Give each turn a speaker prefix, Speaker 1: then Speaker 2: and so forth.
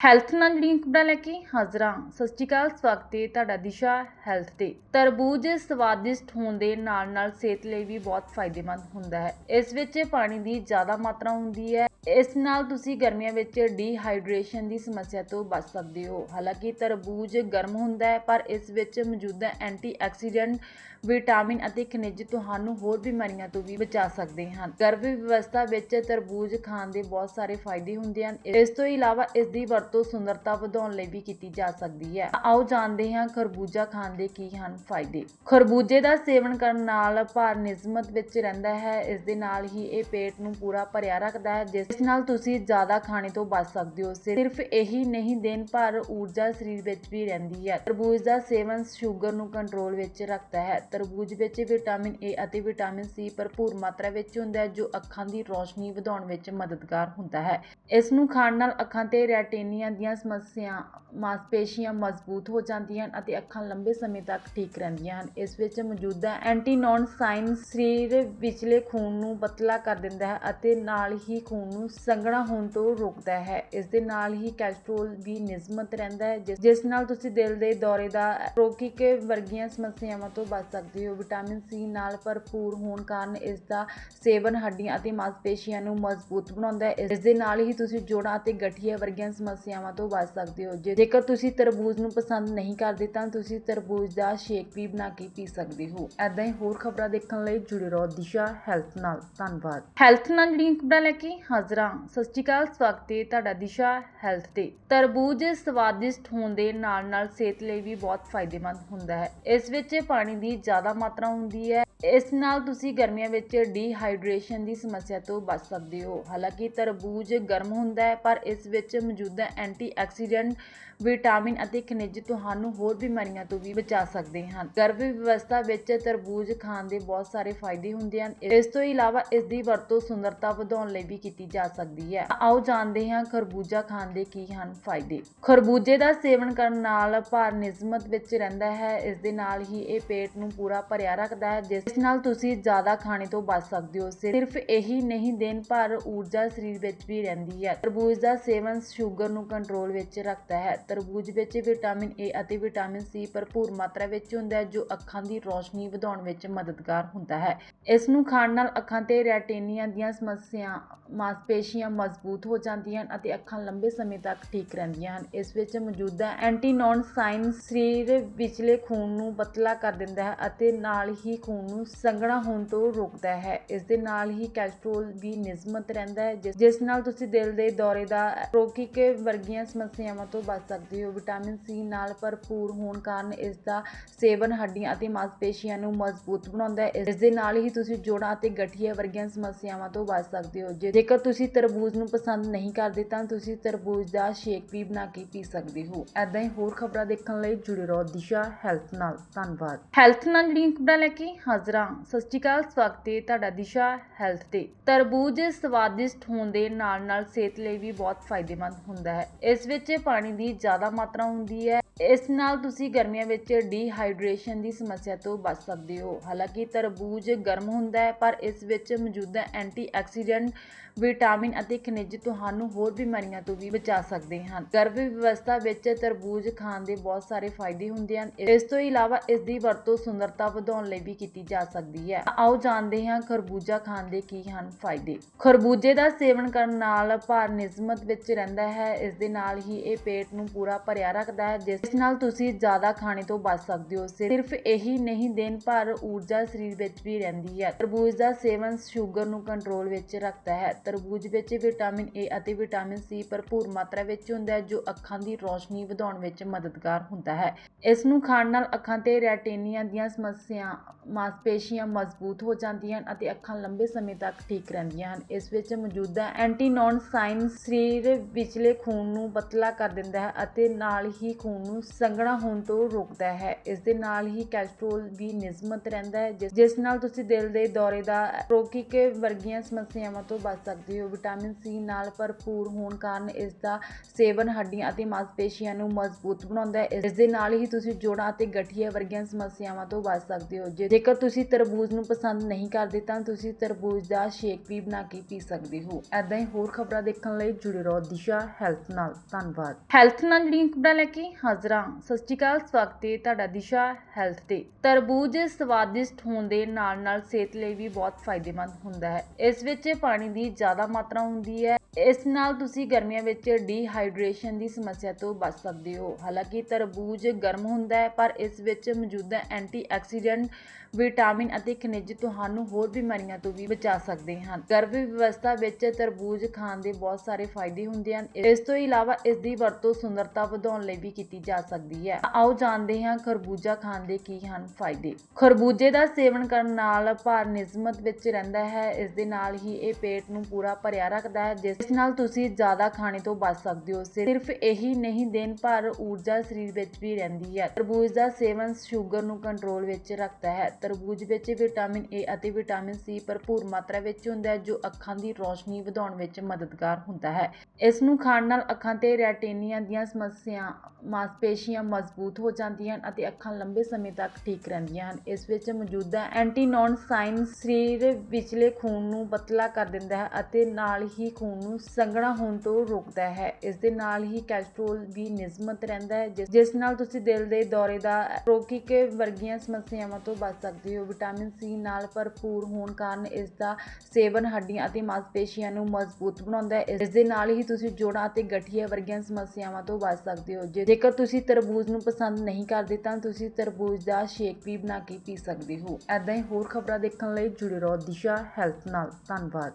Speaker 1: Health ਨਾਲ ਜਿਹੜੀਆਂ ਖਬਰਾਂ ਲੈ ਕੇ ਹਾਜ਼ਰ ਹਾਂ। ਸਤਿ ਸ਼੍ਰੀ ਅਕਾਲ, ਸਵਾਗਤ ਹੈ ਤੁਹਾਡਾ ਦਿਸ਼ਾ ਹੈਲਥ ਤੇ। ਤਰਬੂਜ ਸਵਾਦਿਸ਼ਟ ਹੋਣ ਦੇ ਨਾਲ ਨਾਲ ਸਿਹਤ ਲਈ ਵੀ ਬਹੁਤ ਫਾਇਦੇਮੰਦ ਹੁੰਦਾ ਹੈ। ਇਸ ਵਿੱਚ ਪਾਣੀ ਦੀ ਜ਼ਿਆਦਾ ਮਾਤਰਾ ਹੁੰਦੀ ਹੈ ਇਸ ਨਾਲ ਤੁਸੀਂ ਗਰਮੀਆਂ ਵਿੱਚ ਡੀਹਾਈਡਰੇਸ਼ਨ ਦੀ ਸਮੱਸਿਆ ਤੋਂ ਬਚ ਸਕਦੇ ਹੋ। ਹਾਲਾਂਕਿ ਤਰਬੂਜ ਗਰਮ ਹੁੰਦਾ ਹੈ, ਪਰ ਇਸ ਵਿੱਚ ਮੌਜੂਦ ਐਂਟੀਆਕਸੀਡੈਂਟ ਵਿਟਾਮਿਨ ਅਤੇ ਖਣਿਜ ਤੁਹਾਨੂੰ ਹੋਰ ਬਿਮਾਰੀਆਂ ਤੋਂ ਵੀ ਬਚਾ ਸਕਦੇ ਹਨ। ਗਰਭ ਵਿਵਸਥਾ ਵਿੱਚ ਤਰਬੂਜ ਖਾਣ ਦੇ ਬਹੁਤ ਸਾਰੇ ਫਾਇਦੇ ਹੁੰਦੇ ਹਨ। ਇਸ ਤੋਂ ਇਲਾਵਾ ਇਸ ਦੀ ਵਰਤੋਂ ਸੁੰਦਰਤਾ ਵਧਾਉਣ ਲਈ ਵੀ ਕੀਤੀ ਜਾ ਸਕਦੀ ਹੈ। ਆਓ ਜਾਣਦੇ ਹਾਂ ਖਰਬੂਜਾ ਖਾਣ ਦੇ ਕੀ ਹਨ ਫਾਇਦੇ। ਖਰਬੂਜੇ ਦਾ ਸੇਵਨ ਕਰਨ ਨਾਲ ਭਾਰ ਨਿਯਮਤ ਵਿੱਚ ਰਹਿੰਦਾ ਹੈ। ਇਸ ਦੇ ਨਾਲ ਹੀ ਇਹ ਪੇਟ ਨੂੰ ਪੂਰਾ ਭਰਿਆ ਰੱਖਦਾ ਹੈ, ਜਿਸ ਨਾਲ ਤੁਸੀਂ ਜ਼ਿਆਦਾ ਖਾਣੇ ਤੋਂ ਬਚ ਸਕਦੇ ਹੋ। ਸਿਰਫ ਇਹੀ ਨਹੀਂ, ਦਿਨ ਭਰ ਊਰਜਾ ਸਰੀਰ ਵਿੱਚ ਵੀ ਰਹਿੰਦੀ ਹੈ। ਤਰਬੂਜ ਦਾ ਸੇਵਨ ਸ਼ੂਗਰ ਨੂੰ ਕੰਟਰੋਲ ਵਿੱਚ ਰੱਖਦਾ ਹੈ। ਤਰਬੂਜ ਵਿੱਚ ਵਿਟਾਮਿਨ ਏ ਅਤੇ ਵਿਟਾਮਿਨ ਸੀ ਭਰਪੂਰ ਮਾਤਰਾ ਵਿੱਚ ਹੁੰਦਾ ਹੈ, ਜੋ ਅੱਖਾਂ ਦੀ ਰੋਸ਼ਨੀ ਵਧਾਉਣ ਵਿੱਚ ਮਦਦਗਾਰ ਹੁੰਦਾ ਹੈ। ਇਸ ਨੂੰ ਖਾਣ ਨਾਲ ਅੱਖਾਂ ਤੇ ਰੈਟੀਨੀਆ ਦੀਆਂ ਸਮੱਸਿਆ, ਮਾਸਪੇਸ਼ੀਆਂ ਮਜ਼ਬੂਤ ਹੋ ਜਾਂਦੀਆਂ ਹਨ ਅਤੇ ਅੱਖਾਂ ਲੰਬੇ ਸਮੇਂ ਤੱਕ ਠੀਕ ਰਹਿੰਦੀਆਂ ਹਨ। ਇਸ ਵਿੱਚ ਮੌਜੂਦਾ ਐਂਟੀਨੋਨ ਸਾਈਨ ਸਰੀਰ ਵਿਚਲੇ ਖੂਨ ਨੂੰ ਪਤਲਾ ਕਰ ਦਿੰਦਾ ਹੈ ਅਤੇ ਨਾਲ ਹੀ ਖੂਨ ਨੂੰ ਸੰਘਣਾ ਹੋਣ ਤੋਂ ਰੋਕਦਾ ਹੈ। ਇਸ ਦੇ ਨਾਲ ਹੀ ਕੈਲਸਟ੍ਰੋਲ ਵੀ ਨਿਯਮਤ ਰਹਿੰਦਾ ਹੈ, ਜਿਸ- ਨਾਲ ਤੁਸੀਂ ਦਿਲ ਦੇ ਦੌਰੇ ਦਾ ਰੋਗਿਕ ਵਰਗੀਆਂ ਸਮੱਸਿਆਵਾਂ ਤੋਂ ਬਚ ਸਕਦੇ ਹੋ। ਵਿਟਾਮਿਨ ਸੀ ਨਾਲ ਭਰਪੂਰ ਹੋਣ ਕਾਰਨ ਇਸ ਦਾ ਸੇਵਨ ਹੱਡੀਆਂ ਅਤੇ ਮਾਸਪੇਸ਼ੀਆਂ ਨੂੰ ਮਜ਼ਬੂਤ ਬਣਾਉਂਦਾ ਹੈ। ਇਸ ਦੇ ਨਾਲ ਹੀ ਤੁਸੀਂ ਜੋੜਾਂ ਅਤੇ ਗਠੀਆ ਵਰਗੀਆਂ ਸਮੱਸਿਆਵਾਂ ਤੋਂ ਬਚ ਸਕਦੇ ਹੋ। ਜੇ- ਜੇਕਰ ਤੁਸੀਂ ਤਰਬੂਜ ਨੂੰ ਪਸੰਦ ਨਹੀਂ ਕਰਦੇ ਤਾਂ ਤੁਸੀਂ ਤਰਬੂਜ ਦਾ ਸ਼ੇਕ ਵੀ ਬਣਾ ਕੇ ਪੀ ਸਕਦੇ ਹੋ। ਐਦਾਂ ਹੀ ਹੋਰ ਖਬਰਾਂ ਦੇਖਣ ਲਈ ਜੁੜੇ ਰਹੋ ਦਿਸ਼ਾ ਹੈਲਥ ਨਾਲ। ਧੰਨਵਾਦ। ਹੈਲਥ ਨਾਲ ਜਿਹੜੀਆਂ ਖਬਰਾਂ ਲੈ ਕੇ ਹਾਜ਼ਰ ਹਾਂ। ਸਤਿ ਸ਼੍ਰੀ ਅਕਾਲ, ਸਵਾਗਤ ਹੈ ਤੁਹਾਡਾ ਦਿਸ਼ਾ ਹੈਲਥ ਤੇ। ਤਰਬੂਜ ਸਵਾਦਿਸ਼ਟ ਹੋਣ ਦੇ ਨਾਲ ਨਾਲ ਸਿਹਤ ਲਈ ਵੀ ਬਹੁਤ ਫਾਇਦੇਮੰਦ ਹੁੰਦਾ ਹੈ। ਇਸ ਵਿੱਚ ਪਾਣੀ ਦੀ ਜ਼ਿਆਦਾ ਮਾਤਰਾ ਹੁੰਦੀ ਹੈ। ਇਸ ਨਾਲ ਤੁਸੀਂ ਗਰਮੀਆਂ ਵਿੱਚ ਡੀਹਾਈਡਰੇਸ਼ਨ ਦੀ ਸਮੱਸਿਆ ਤੋਂ ਬਚ ਸਕਦੇ ਹੋ। ਹਾਲਾਂਕਿ ਤਰਬੂਜ ਗਰਮ ਹੁੰਦਾ ਹੈ, ਪਰ ਇਸ ਵਿੱਚ ਮੌਜੂਦ ਐਂਟੀਆਕਸੀਡੈਂਟ ਵਿਟਾਮਿਨ ਅਤੇ ਖਣਿਜ ਤੁਹਾਨੂੰ ਹੋਰ ਬਿਮਾਰੀਆਂ ਤੋਂ ਵੀ ਬਚਾ ਸਕਦੇ ਹਨ। ਗਰਭ ਵਿਵਸਥਾ ਵਿੱਚ ਤਰਬੂਜ ਖਾਣ ਦੇ ਬਹੁਤ ਸਾਰੇ ਫਾਇਦੇ ਹੁੰਦੇ ਹਨ। ਇਸ ਤੋਂ ਇਲਾਵਾ ਇਸ ਦੀ ਵਰਤੋਂ ਸੁੰਦਰਤਾ ਵਧਾਉਣ ਲਈ ਵੀ ਕੀਤੀ ਜਾ ਸਕਦੀ ਹੈ। ਆਓ ਜਾਣਦੇ ਹਾਂ ਖਰਬੂਜਾ ਖਾਣ ਦੇ ਕੀ ਹਨ ਫਾਇਦੇ। ਖਰਬੂਜੇ ਦਾ ਸੇਵਨ ਕਰਨ ਨਾਲ ਭਾਰ ਨਿਯਮਤ ਵਿੱਚ ਰਹਿੰਦਾ ਹੈ। ਇਸ ਦੇ ਨਾਲ ਹੀ ਇਹ ਪੇਟ ਨੂੰ ਪੂਰਾ ਭਰਿਆ ਰੱਖਦਾ ਹੈ, ਜਿਸ ਇਸ ਨਾਲ ਤੁਸੀਂ ਜ਼ਿਆਦਾ ਖਾਣੇ ਤੋਂ ਬਚ ਸਕਦੇ ਹੋ, ਸਿਰਫ ਇਹੀ ਨਹੀਂ ਦਿਨ ਭਰ ਊਰਜਾ ਸਰੀਰ ਵਿੱਚ ਵੀ ਰਹਿੰਦੀ ਹੈ। ਤਰਬੂਜ ਦਾ ਸੇਵਨ ਸ਼ੂਗਰ ਨੂੰ ਕੰਟਰੋਲ ਵਿੱਚ ਰੱਖਦਾ ਹੈ। ਤਰਬੂਜ ਵਿੱਚ ਵਿਟਾਮਿਨ ਏ ਅਤੇ ਵਿਟਾਮਿਨ ਸੀ ਭਰਪੂਰ ਮਾਤਰਾ ਵਿੱਚ ਹੁੰਦਾ ਹੈ, ਜੋ ਅੱਖਾਂ ਦੀ ਰੋਸ਼ਨੀ ਵਧਾਉਣ ਵਿੱਚ ਮਦਦਗਾਰ ਹੁੰਦਾ ਹੈ। ਇਸ ਨੂੰ ਖਾਣ ਨਾਲ ਅੱਖਾਂ ਤੇ ਰੈਟੀਨੀਆ ਦੀਆਂ ਸਮੱਸਿਆ, ਮਾਸਪੇਸ਼ੀਆਂ ਮਜ਼ਬੂਤ ਹੋ ਜਾਂਦੀਆਂ ਹਨ ਅਤੇ ਅੱਖਾਂ ਲੰਬੇ ਸਮੇਂ ਤੱਕ ਠੀਕ ਰਹਿੰਦੀਆਂ ਹਨ। ਇਸ ਵਿੱਚ ਮੌਜੂਦਾ ਐਂਟੀਨੋਨ ਸਾਈਨ ਸਰੀਰ ਵਿਚਲੇ ਖੂਨ ਨੂੰ ਪਤਲਾ ਕਰ ਦਿੰਦਾ ਹੈ ਅਤੇ ਨਾਲ ਹੀ ਖੂਨ ਨੂੰ ਸੰਘਣਾ ਹੋਣ ਤੋਂ ਰੋਕਦਾ ਹੈ। ਇਸ ਦੇ ਨਾਲ ਹੀ ਕੈਲਸਟ੍ਰੋਲ ਵੀ ਨਿਯਮਤ ਰਹਿੰਦਾ ਹੈ, ਜਿਸ- ਜਿਸ ਨਾਲ ਤੁਸੀਂ ਦਿਲ ਦੇ ਦੌਰੇ ਦਾ ਰੋਗਿਕ ਵਰਗੀਆਂ ਸਮੱਸਿਆਵਾਂ ਤੋਂ ਬਚ ਸਕਦੇ ਹੋ। ਵਿਟਾਮਿਨ ਸੀ ਨਾਲ ਭਰਪੂਰ ਹੋਣ ਕਾਰਨ ਇਸ ਦਾ ਸੇਵਨ ਹੱਡੀਆਂ ਅਤੇ ਮਾਸਪੇਸ਼ੀਆਂ ਨੂੰ ਮਜ਼ਬੂਤ ਬਣਾਉਂਦਾ ਹੈ। ਇਸ ਦੇ ਨਾਲ ਹੀ ਤੁਸੀਂ ਜੋੜਾਂ ਅਤੇ ਗਠੀਆ ਵਰਗੀਆਂ ਸਮੱਸਿਆਵਾਂ ਤੋਂ ਬਚ ਸਕਦੇ ਹੋ। ਜੇਕਰ ਤੁਸੀਂ ਤਰਬੂਜ ਨੂੰ ਪਸੰਦ ਨਹੀਂ ਕਰਦੇ ਤਾਂ ਤੁਸੀਂ ਤਰਬੂਜ ਦਾ ਸ਼ੇਕ ਵੀ ਬਣਾ ਕੇ ਪੀ ਸਕਦੇ ਹੋ। ਐਦਾਂ ਹੀ ਹੋਰ ਖਬਰਾਂ ਦੇਖਣ ਲਈ ਜੁੜੇ ਰਹੋ ਦਿਸ਼ਾ ਹੈਲਥ ਨਾਲ। ਧੰਨਵਾਦ। ਹੈਲਥ ਨਾਲ ਜਿਹੜੀਆਂ ਖਬਰਾਂ ਲੈ ਕੇ ਹਾਜ਼ਰ ਹਾਂ। ਸਤਿ ਸ਼੍ਰੀ ਅਕਾਲ, ਸਵਾਗਤ ਹੈ ਤੁਹਾਡਾ ਦਿਸ਼ਾ ਹੈਲਥ ਤੇ। ਤਰਬੂਜ ਸਵਾਦਿਸ਼ਟ ਹੋਣ ਦੇ ਨਾਲ ਨਾਲ ਸਿਹਤ ਲਈ ਵੀ ਬਹੁਤ ਫਾਇਦੇਮੰਦ ਹੁੰਦਾ ਹੈ। ਇਸ ਵਿੱਚ ਪਾਣੀ ਦੀ ਜ਼ਿਆਦਾ ਮਾਤਰਾ ਹੁੰਦੀ ਹੈ। ਇਸ ਨਾਲ ਤੁਸੀਂ ਗਰਮੀਆਂ ਵਿੱਚ ਡੀਹਾਈਡਰੇਸ਼ਨ ਦੀ ਸਮੱਸਿਆ ਤੋਂ ਬਚ ਸਕਦੇ ਹੋ। ਹਾਲਾਂਕਿ ਤਰਬੂਜ ਗਰਮ ਹੁੰਦਾ ਹੈ, ਪਰ ਇਸ ਵਿੱਚ ਮੌਜੂਦਾ ਐਂਟੀਆਕਸੀਡੈਂਟ, ਵਿਟਾਮਿਨ ਅਤੇ ਖਣਿਜ ਤੁਹਾਨੂੰ ਹੋਰ ਬਿਮਾਰੀਆਂ ਤੋਂ ਵੀ ਬਚਾ ਸਕਦੇ ਹਨ। ਗਰਭ ਵਿਵਸਥਾ ਵਿੱਚ ਤਰਬੂਜ ਖਾਣ ਦੇ ਬਹੁਤ ਸਾਰੇ ਫਾਇਦੇ ਹੁੰਦੇ ਹਨ। ਇਸ ਤੋਂ ਇਲਾਵਾ ਇਸ ਦੀ ਵਰਤੋਂ ਸੁੰਦਰਤਾ ਵਧਾਉਣ ਲਈ ਵੀ ਕੀਤੀ ਜਾ ਸਕਦੀ ਹੈ। ਆਓ ਜਾਣਦੇ ਹਾਂ ਖਰਬੂਜਾ ਖਾਣ ਦੇ ਕੀ ਹਨ ਫਾਇਦੇ। ਖਰਬੂਜੇ ਦਾ ਸੇਵਨ ਕਰਨ ਨਾਲ ਭਾਰ ਨਿਯਮਤ ਵਿੱਚ ਰਹਿੰਦਾ ਹੈ। ਇਸ ਦੇ ਨਾਲ ਹੀ ਇਹ ਪੇਟ ਨੂੰ ਪੂਰਾ ਭਰਿਆ ਰੱਖਦਾ ਹੈ, ਜਿਸ ਨਾਲ ਤੁਸੀਂ ਜ਼ਿਆਦਾ ਖਾਣੇ ਤੋਂ ਬਚ ਸਕਦੇ ਹੋ। ਸਿਰਫ ਇਹੀ ਨਹੀਂ, ਦਿਨ ਭਰ ਊਰਜਾ ਸਰੀਰ ਵਿੱਚ ਵੀ ਰਹਿੰਦੀ ਹੈ। ਤਰਬੂਜ ਦਾ ਸੇਵਨ ਸ਼ੂਗਰ ਨੂੰ ਕੰਟਰੋਲ ਵਿੱਚ ਰੱਖਦਾ ਹੈ। ਤਰਬੂਜ ਵਿੱਚ ਵਿਟਾਮਿਨ ਏ ਅਤੇ ਵਿਟਾਮਿਨ ਸੀ ਭਰਪੂਰ ਮਾਤਰਾ ਵਿੱਚ ਹੁੰਦਾ ਹੈ, ਜੋ ਅੱਖਾਂ ਦੀ ਰੋਸ਼ਨੀ ਵਧਾਉਣ ਵਿੱਚ ਮਦਦਗਾਰ ਹੁੰਦਾ ਹੈ। ਇਸ ਨੂੰ ਖਾਣ ਨਾਲ ਅੱਖਾਂ ਤੇ ਰੈਟੀਨੀਆ ਦੀਆਂ ਸਮੱਸਿਆ, ਮਾਸਪੇਸ਼ੀਆਂ ਮਜ਼ਬੂਤ ਹੋ ਜਾਂਦੀਆਂ ਹਨ ਅਤੇ ਅੱਖਾਂ ਲੰਬੇ ਸਮੇਂ ਤੱਕ ਠੀਕ ਰਹਿੰਦੀਆਂ ਹਨ। ਇਸ ਵਿੱਚ ਮੌਜੂਦਾ ਐਂਟੀਨੋਨ ਸਾਈਨ ਸਰੀਰ ਵਿਚਲੇ ਖੂਨ ਨੂੰ ਪਤਲਾ ਕਰ ਦਿੰਦਾ ਹੈ ਅਤੇ ਨਾਲ ਹੀ ਖੂਨ ਨੂੰ ਸੰਘਣਾ ਹੋਣ ਤੋਂ ਰੋਕਦਾ ਹੈ। ਇਸ ਦੇ ਨਾਲ ਹੀ ਕੈਲਸਟ੍ਰੋਲ ਵੀ ਨਿਯਮਤ ਰਹਿੰਦਾ ਹੈ, ਜਿਸ ਨਾਲ ਤੁਸੀਂ ਦਿਲ ਦੇ ਦੌਰੇ ਦਾ ਰੋਗਿਕ ਵਰਗੀਆਂ ਸਮੱਸਿਆਵਾਂ ਤੋਂ ਬਚ ਸਕਦੇ ਹੋ। ਵਿਟਾਮਿਨ ਸੀ ਨਾਲ ਭਰਪੂਰ ਹੋਣ ਕਾਰਨ ਇਸ ਦਾ ਸੇਵਨ ਹੱਡੀਆਂ ਅਤੇ ਮਾਸਪੇਸ਼ੀਆਂ ਨੂੰ ਮਜ਼ਬੂਤ ਬਣਾਉਂਦਾ ਹੈ। ਇਸ ਦੇ ਨਾਲ ਹੀ ਤੁਸੀਂ ਜੋੜਾਂ ਅਤੇ ਗਠੀਏ ਵਰਗੀਆਂ ਸਮੱਸਿਆਵਾਂ ਤੋਂ ਬਚ ਸਕਦੇ ਹੋ। ਜੇਕਰ ਤੁਸੀਂ ਤਰਬੂਜ ਨੂੰ ਪਸੰਦ ਨਹੀਂ ਕਰਦੇ ਤਾਂ ਤੁਸੀਂ ਤਰਬੂਜ ਦਾ ਸ਼ੇਕ ਵੀ ਬਣਾ ਕੇ ਪੀ ਸਕਦੇ ਹੋ। ਐਦਾਂ ਹੀ ਹੋਰ ਖਬਰਾਂ ਦੇਖਣ ਲਈ ਜੁੜੇ ਰਹੋ ਦਿਸ਼ਾ ਹੈਲਥ ਨਾਲ। ਧੰਨਵਾਦ। ਹੈਲਥ ਨਾਲ ਜੁੜੀਆਂ ਖਬਰਾਂ ਲੈ ਕੇ ਹਾਜ਼ਰਾਂ ਸਤਿ ਸ਼੍ਰੀ ਅਕਾਲ, ਸਵਾਗਤ ਹੈ ਤੁਹਾਡਾ ਦਿਸ਼ਾ ਹੈਲਥ ਤੇ। ਤਰਬੂਜ ਸਵਾਦਿਸ਼ਟ ਹੋਣ ਦੇ ਨਾਲ ਨਾਲ ਸਿਹਤ ਲਈ ਵੀ ਬਹੁਤ ਫਾਇਦੇਮੰਦ ਹੁੰਦਾ ਹੈ। ਇਸ ਵਿੱਚ ਪਾਣੀ ਦੀ ਜ਼ਿਆਦਾ ਮਾਤਰਾ ਹੁੰਦੀ ਹੈ। ਇਸ ਨਾਲ ਤੁਸੀਂ ਗਰਮੀਆਂ ਵਿੱਚ ਡੀਹਾਈਡਰੇਸ਼ਨ ਦੀ ਸਮੱਸਿਆ ਤੋਂ ਬਚ ਸਕਦੇ ਹੋ। ਹਾਲਾਂਕਿ ਤਰਬੂਜ ਗਰਮ ਹੁੰਦਾ ਹੈ, ਪਰ ਇਸ ਵਿੱਚ ਮੌਜੂਦ ਐਂਟੀਆਕਸੀਡੈਂਟ, ਵਿਟਾਮਿਨ ਅਤੇ ਖਣਿਜ ਤੁਹਾਨੂੰ ਹੋਰ ਬਿਮਾਰੀਆਂ ਤੋਂ ਵੀ ਬਚਾ ਸਕਦੇ ਹਨ। ਗਰਭ ਵਿਵਸਥਾ ਵਿੱਚ ਤਰਬੂਜ ਖਾਣ ਦੇ ਬਹੁਤ ਸਾਰੇ ਫਾਇਦੇ ਹੁੰਦੇ ਹਨ। ਇਸ ਤੋਂ ਇਲਾਵਾ ਇਸ ਦੀ ਵਰਤੋਂ ਸੁੰਦਰਤਾ ਵਧਾਉਣ ਲਈ ਵੀ ਕੀਤੀ ਜਾ ਸਕਦੀ ਹੈ। ਆਓ ਜਾਣਦੇ ਹਾਂ ਖਰਬੂਜਾ ਖਾਣ ਦੇ ਕੀ ਹਨ ਫਾਇਦੇ। ਖਰਬੂਜੇ ਦਾ ਸੇਵਨ ਕਰਨ ਨਾਲ ਭਾਰ ਨਿਯਮਤ ਵਿੱਚ ਰਹਿੰਦਾ ਹੈ, ਇਸ ਦੇ ਨਾਲ ਹੀ ਇਹ ਪੇਟ ਨੂੰ ਪੂਰਾ ਭਰਿਆ ਰੱਖਦਾ ਹੈ, ਜਿਸ ਨਾਲ ਤੁਸੀਂ ਜ਼ਿਆਦਾ ਖਾਣੇ ਤੋਂ ਬਚ ਸਕਦੇ ਹੋ। ਸਿਰਫ ਇਹੀ ਨਹੀਂ, ਦਿਨ ਭਰ ਊਰਜਾ ਸਰੀਰ ਵਿੱਚ ਵੀ ਰਹਿੰਦੀ ਹੈ। ਤਰਬੂਜ ਦਾ ਸੇਵਨ ਸ਼ੂਗਰ ਨੂੰ ਕੰਟਰੋਲ ਵਿੱਚ ਰੱਖਦਾ ਹੈ। ਤਰਬੂਜ ਵਿੱਚ ਵਿਟਾਮਿਨ ਏ ਅਤੇ ਵਿਟਾਮਿਨ ਸੀ ਭਰਪੂਰ ਮਾਤਰਾ ਵਿੱਚ ਹੁੰਦਾ ਹੈ, ਜੋ ਅੱਖਾਂ ਦੀ ਰੋਸ਼ਨੀ ਵਧਾਉਣ ਵਿੱਚ ਮਦਦਗਾਰ ਹੁੰਦਾ ਹੈ। ਇਸ ਨੂੰ ਖਾਣ ਨਾਲ ਅੱਖਾਂ ਤੇ ਰੈਟੇਨੀਆ ਦੀਆਂ ਸਮੱਸਿਆ, ਮਾਸਪੇਸ਼ੀਆਂ ਮਜ਼ਬੂਤ ਹੋ ਜਾਂਦੀਆਂ ਹਨ ਅਤੇ ਅੱਖਾਂ ਲੰਬੇ ਸਮੇਂ ਤੱਕ ਠੀਕ ਰਹਿੰਦੀਆਂ ਹਨ। ਇਸ ਵਿੱਚ ਮੌਜੂਦਾ ਐਂਟੀਨੋਨ ਸਾਈਨ ਸਰੀਰ ਵਿਚਲੇ ਖੂਨ ਨੂੰ ਪਤਲਾ ਕਰ ਦਿੰਦਾ ਹੈ ਅਤੇ ਨਾਲ ਹੀ ਖੂਨ ਨੂੰ ਸੰਘਣਾ ਹੋਣ ਤੋਂ ਰੋਕਦਾ ਹੈ। ਇਸ ਦੇ ਨਾਲ ਹੀ ਕੈਸਟਰੋਲ ਵੀ ਨਿਯਮਤ ਰਹਿੰਦਾ ਹੈ, ਜਿਸ- ਜਿਸ ਨਾਲ ਤੁਸੀਂ ਦਿਲ ਦੇ ਦੌਰੇ ਦਾ ਰੋਕਿਕ ਵਰਗੀਆਂ ਸਮੱਸਿਆਵਾਂ ਤੋਂ ਬਚ ਸਕਦੇ ਹੋ। ਵਿਟਾਮਿਨ ਸੀ ਨਾਲ ਭਰਪੂਰ ਹੋਣ ਕਾਰਨ ਇਸ ਦਾ ਸੇਵਨ ਹੱਡੀਆਂ ਅਤੇ ਮਾਸਪੇਸ਼ੀਆਂ ਨੂੰ ਮਜ਼ਬੂਤ ਬਣਾਉਂਦਾ ਹੈ। ਇਸ ਦੇ ਨਾਲ ਹੀ ਤੁਸੀਂ ਜੋੜਾਂ ਅਤੇ ਗਠੀਏ ਵਰਗੀਆਂ ਸਮੱਸਿਆਵਾਂ ਤੋਂ ਬਚ ਸਕਦੇ ਹੋ। ਜੇ- ਜੇਕਰ ਤੁਸੀਂ ਤਰਬੂਜ ਨੂੰ ਪਸੰਦ ਨਹੀਂ ਕਰਦੇ ਤਾਂ ਤੁਸੀਂ ਤਰਬੂਜ ਦਾ ਸ਼ੇਕ ਵੀ ਬਣਾ ਕੇ ਪੀ ਸਕਦੇ ਹੋ। ਐਦਾਂ ਹੀ ਹੋਰ ਖਬਰਾਂ ਦੇਖਣ ਲਈ ਜੁੜੇ ਰਹੋ ਦਿਸ਼ਾ ਹੈਲਥ ਨਾਲ। ਧੰਨਵਾਦ।